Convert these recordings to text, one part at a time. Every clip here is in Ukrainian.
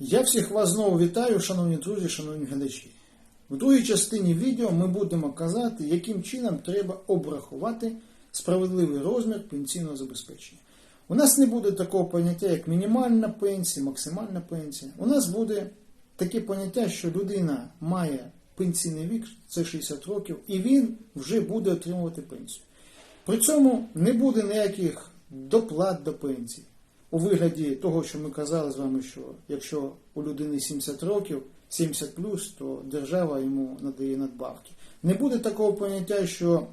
Я всіх вас знову вітаю, шановні друзі, шановні глядачі. В другій частині відео ми будемо казати, яким чином треба обрахувати справедливий розмір пенсійного забезпечення. У нас не буде такого поняття, як мінімальна пенсія, максимальна пенсія. У нас буде таке поняття, що людина має пенсійний вік, це 60 років, і він вже буде отримувати пенсію. При цьому не буде ніяких доплат до пенсії. У вигляді того, що ми казали з вами, що якщо у людини 70 років, 70 плюс, то держава йому надає надбавки. Не буде такого поняття, що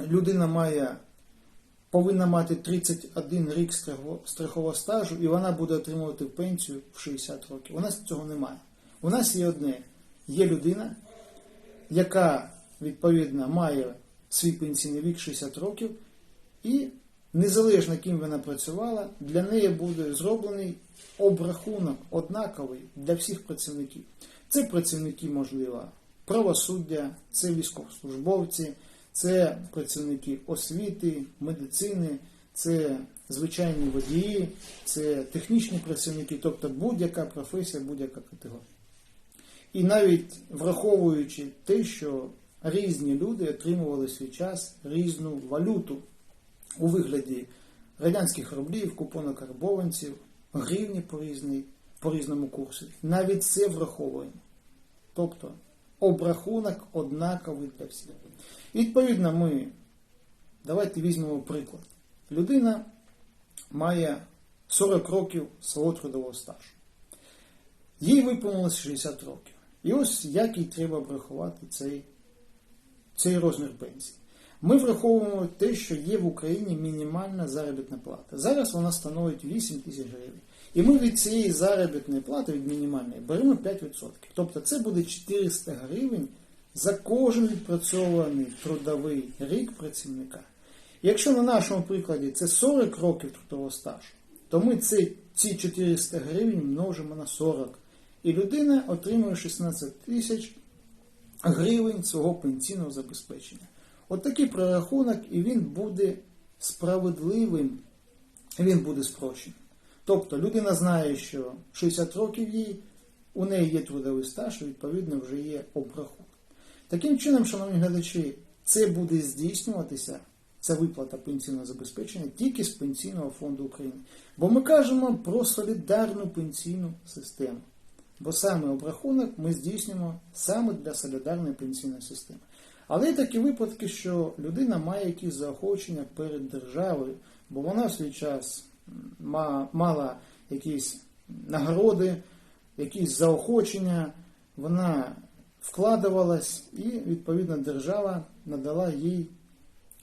людина має, повинна мати 31 рік страхового стажу, і вона буде отримувати пенсію в 60 років. У нас цього немає. У нас є одне: є людина, яка відповідно має свій пенсійний вік 60 років, і незалежно ким вона працювала, для неї буде зроблений обрахунок однаковий для всіх працівників. Це працівники, можливо, правосуддя, це військовослужбовці, це працівники освіти, медицини, це звичайні водії, це технічні працівники, тобто будь-яка професія, будь-яка категорія. І навіть враховуючи те, що різні люди отримували свій час різну валюту у вигляді радянських рублів, купонок карбованців, гривні по, різному курсу. Навіть це враховуємо. Тобто обрахунок однаковий для всіх. Відповідно, ми давайте візьмемо приклад. Людина має 40 років свого трудового стажу. Їй виповнилось 60 років. І ось як їй треба обрахувати цей, цей розмір пенсії. Ми враховуємо те, що є в Україні мінімальна заробітна плата. Зараз вона становить 8 тисяч гривень. І ми від цієї заробітної плати, від мінімальної, беремо 5%. Тобто це буде 400 гривень за кожен відпрацьований трудовий рік працівника. Якщо на нашому прикладі це 40 років трудового стажу, то ми ці, ці 400 гривень множимо на 40. І людина отримує 16 тисяч гривень свого пенсійного забезпечення. От такий прорахунок, і він буде справедливим, він буде спрощений. Тобто людина знає, що 60 років їй, у неї є трудовий стаж, відповідно вже є обрахунок. Таким чином, шановні глядачі, це буде здійснюватися, ця виплата пенсійного забезпечення тільки з Пенсійного фонду України. Бо ми кажемо про солідарну пенсійну систему. Бо саме обрахунок ми здійснюємо саме для солідарної пенсійної системи. Але є такі випадки, що людина має якісь заохочення перед державою, бо вона в свій час мала якісь нагороди, якісь заохочення, вона вкладувалась, і відповідно держава надала їй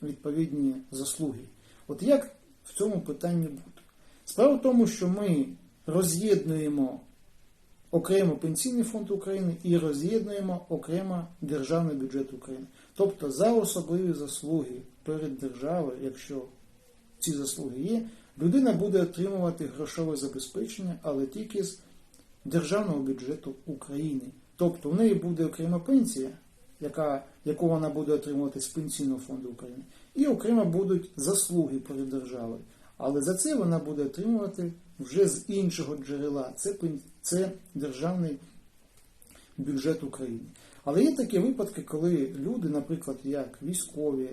відповідні заслуги. От як в цьому питанні бути? Справа в тому, що ми роз'єднуємо окремо Пенсійний фонд України і роз'єднуємо окремо Державний бюджет України. Тобто за особливі заслуги перед державою, якщо ці заслуги є, людина буде отримувати грошове забезпечення, але тільки з Державного бюджету України. Тобто в неї буде окрема пенсія, яка, яку вона буде отримувати з Пенсійного фонду України, і окремо будуть заслуги перед державою. Але за це вона буде отримувати вже з іншого джерела. Це, це державний бюджет України. Але є такі випадки, коли люди, наприклад, як військові,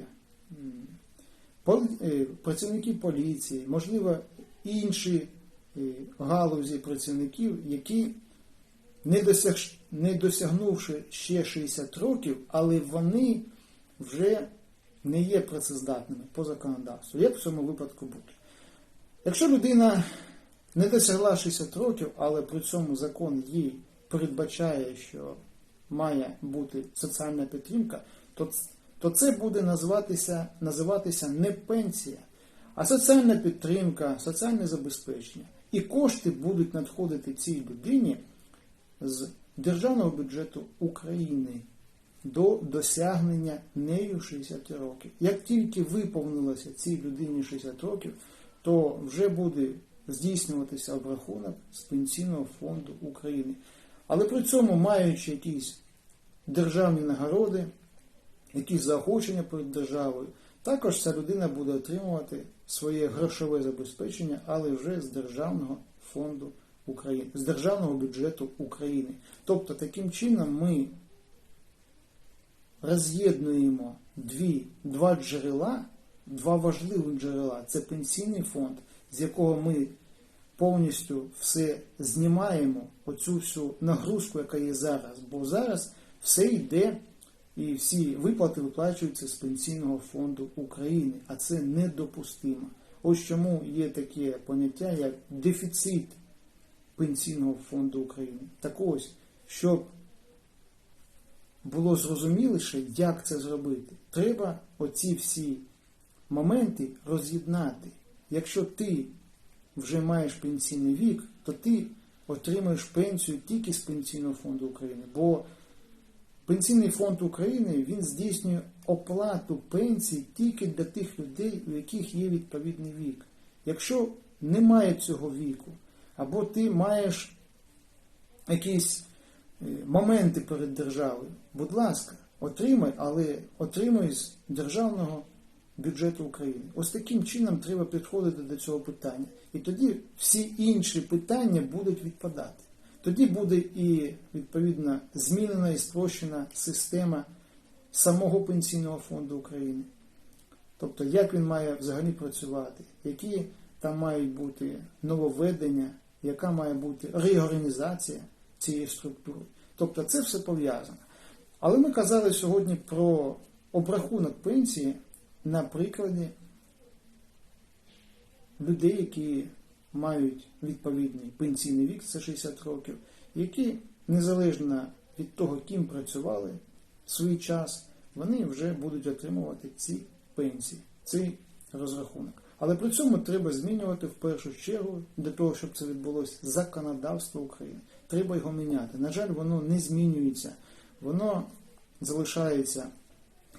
е, працівники поліції, можливо, інші е, галузі працівників, які не, досяг, не досягнувши ще 60 років, але вони вже не є працездатними по законодавству. Як в цьому випадку бути? Якщо людина не досягла 60 років, але при цьому закон їй передбачає, що має бути соціальна підтримка, то, то це буде називатися, називатися не пенсія, а соціальна підтримка, соціальне забезпечення. І кошти будуть надходити цій людині з державного бюджету України до досягнення нею 60 років. Як тільки виповнилося цій людині 60 років, то вже буде здійснюватися обрахунок з Пенсійного фонду України. Але при цьому, маючи якісь державні нагороди, якісь заохочення перед державою, також ця людина буде отримувати своє грошове забезпечення, але вже з Державного фонду України, з державного бюджету України. Тобто таким чином ми роз'єднуємо дві, два джерела, два важливі джерела. Це пенсійний фонд, з якого ми повністю все знімаємо, оцю всю нагрузку, яка є зараз. Бо зараз все йде і всі виплати виплачуються з Пенсійного фонду України, а це недопустимо. Ось чому є таке поняття, як дефіцит Пенсійного фонду України. Так ось, щоб було зрозуміліше, як це зробити, треба оці всі моменти роз'єднати. Якщо ти вже маєш пенсійний вік, то ти отримаєш пенсію тільки з Пенсійного фонду України. Бо Пенсійний фонд України він здійснює оплату пенсій тільки для тих людей, у яких є відповідний вік. Якщо немає цього віку, або ти маєш якісь е, моменти перед державою, будь ласка, отримай, але отримай з державного бюджету України. Ось таким чином треба підходити до цього питання. І тоді всі інші питання будуть відпадати. Тоді буде і відповідно змінена і спрощена система самого пенсійного фонду України. Тобто, як він має взагалі працювати, які там мають бути нововведення, яка має бути реорганізація цієї структури. Тобто це все пов'язано. Але ми казали сьогодні про обрахунок пенсії на прикладі людей, які мають відповідний пенсійний вік, це 60 років, які незалежно від того, ким працювали в свій час, вони вже будуть отримувати ці пенсії, цей розрахунок. Але при цьому треба змінювати в першу чергу для того, щоб це відбулося законодавство України. Треба його міняти. На жаль, воно не змінюється, воно залишається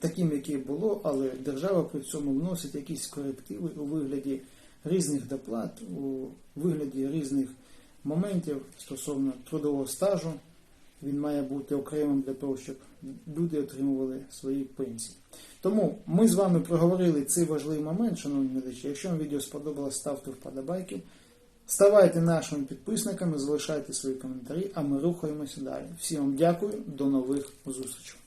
таким, яке було, але держава при цьому вносить якісь корективи у вигляді різних доплат, у вигляді різних моментів стосовно трудового стажу. Він має бути окремим для того, щоб люди отримували свої пенсії. Тому ми з вами проговорили цей важливий момент, шановні глядачі. Якщо вам відео сподобалось, ставте вподобайки. Ставайте нашими підписниками, залишайте свої коментарі, а ми рухаємося далі. Всім вам дякую, до нових зустрічей.